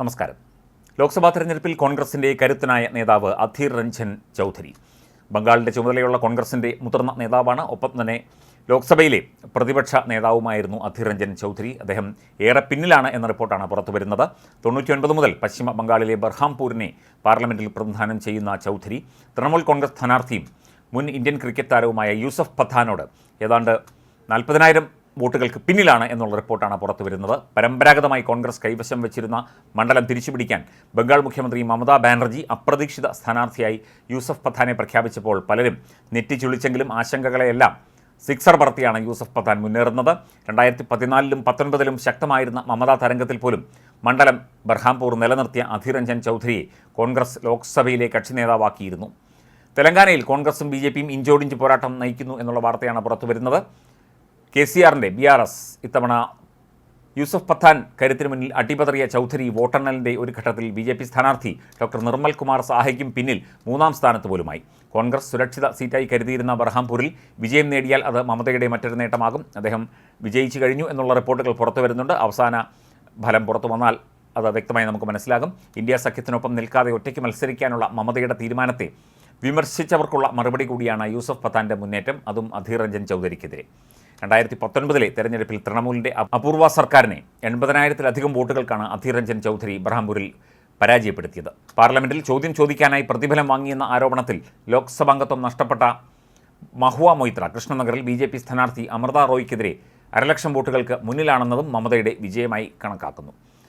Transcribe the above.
നമസ്കാരം. ലോക്സഭാ തെരഞ്ഞെടുപ്പിൽ കോൺഗ്രസിന്റെ കരുത്തനായ നേതാവ് അധീർ രഞ്ജൻ ചൗധരി. ബംഗാളിന്റെ ചുമതലയുള്ള കോൺഗ്രസിന്റെ മുതിർന്ന നേതാവാണ്. ഒപ്പം തന്നെ ലോക്സഭയിലെ പ്രതിപക്ഷ നേതാവുമായിരുന്നു അധീർ രഞ്ജൻ ചൗധരി. അദ്ദേഹം ഏറെ പിന്നിലാണ് എന്ന റിപ്പോർട്ടാണ് പുറത്തുവരുന്നത്. തൊണ്ണൂറ്റിയൊൻപത് മുതൽ പശ്ചിമ ബംഗാളിലെ ബർഹാംപൂരിനെ പാർലമെന്റിൽ പ്രതിനിധാനം ചെയ്യുന്ന ചൗധരി തൃണമൂൽ കോൺഗ്രസ് സ്ഥാനാർത്ഥിയും മുൻ ഇന്ത്യൻ ക്രിക്കറ്റ് താരവുമായ യൂസഫ് പത്താനോട് ഏതാണ്ട് നാൽപ്പതിനായിരം വോട്ടുകൾക്ക് പിന്നിലാണ് എന്നുള്ള റിപ്പോർട്ടാണ് പുറത്തു വരുന്നത്. പരമ്പരാഗതമായി കോൺഗ്രസ് കൈവശം വെച്ചിരുന്ന മണ്ഡലം തിരിച്ചുപിടിക്കാൻ ബംഗാൾ മുഖ്യമന്ത്രി മമതാ ബാനർജി അപ്രതീക്ഷിത സ്ഥാനാർത്ഥിയായി യൂസഫ് പത്താനെ പ്രഖ്യാപിച്ചപ്പോൾ പലരും നെറ്റിച്ചുളിച്ചെങ്കിലും ആശങ്കകളെയെല്ലാം സിക്സർ പറത്തിയാണ് യൂസഫ് പത്താൻ മുന്നേറുന്നത്. രണ്ടായിരത്തി പതിനാലിലും പത്തൊൻപതിലും ശക്തമായിരുന്ന മമതാ തരംഗത്തിൽ പോലും മണ്ഡലം ബർഹാംപൂർ നിലനിർത്തിയ അധിരഞ്ജൻ ചൗധരിയെ കോൺഗ്രസ് ലോക്സഭയിലെ കക്ഷി നേതാവാക്കിയിരുന്നു. തെലങ്കാനയിൽ കോൺഗ്രസും ബി ജെ പിയും ഇഞ്ചോടിഞ്ച് പോരാട്ടം നയിക്കുന്നു എന്നുള്ള വാർത്തയാണ് പുറത്തുവരുന്നത് കെ സി ആറിന്റെ ബി ആർ എസ് ഇത്തവണ യൂസഫ് പത്താൻ കരുത്തിന് മുന്നിൽ അട്ടിപതറിയ ചൗധരി വോട്ടെണ്ണലിന്റെ ഒരു ഘട്ടത്തിൽ ബി ജെ പി സ്ഥാനാർത്ഥി ഡോക്ടർ നിർമ്മൽ കുമാർ സാഹയ്ക്കും പിന്നിൽ മൂന്നാം സ്ഥാനത്ത് പോലുമായി. കോൺഗ്രസ് സുരക്ഷിത സീറ്റായി കരുതിയിരുന്ന ബർഹാംപൂരിൽ വിജയം നേടിയാൽ അത് മമതയുടെ മറ്റൊരു നേട്ടമാകും. അദ്ദേഹം വിജയിച്ചു കഴിഞ്ഞു എന്നുള്ള റിപ്പോർട്ടുകൾ പുറത്തു വരുന്നുണ്ട്. അവസാന ഫലം പുറത്തു വന്നാൽ അത് വ്യക്തമായി നമുക്ക് മനസ്സിലാകും. ഇന്ത്യ സഖ്യത്തിനൊപ്പം നിൽക്കാതെ ഒറ്റയ്ക്ക് മത്സരിക്കാനുള്ള മമതയുടെ തീരുമാനത്തെ വിമർശിച്ചവർക്കുള്ള മറുപടി കൂടിയാണ് യൂസഫ് പത്താന്റെ മുന്നേറ്റം. അതും അധീർ രഞ്ജൻ ചൗധരിക്കെതിരെ. രണ്ടായിരത്തി പത്തൊൻപതിലെ തെരഞ്ഞെടുപ്പിൽ തൃണമൂലിന്റെ അപൂർവ സർക്കാരിനെ എൺപതിനായിരത്തിലധികം വോട്ടുകൾക്കാണ് അധീർ രഞ്ജൻ ചൗധരി ബർഹാംപൂരിൽ പരാജയപ്പെടുത്തിയത്. പാർലമെന്റിൽ ചോദ്യം ചോദിക്കാനായി പ്രതിഫലം വാങ്ങിയെന്ന ആരോപണത്തിൽ ലോക്സഭാംഗത്വം നഷ്ടപ്പെട്ട മഹുവ മൊയ്ത്ര കൃഷ്ണനഗറിൽ ബി ജെ പി സ്ഥാനാർത്ഥി അമൃത റോയ്ക്കെതിരെ അരലക്ഷം വോട്ടുകൾക്ക് മുന്നിലാണെന്നതും മമതയുടെ വിജയമായി കണക്കാക്കുന്നു.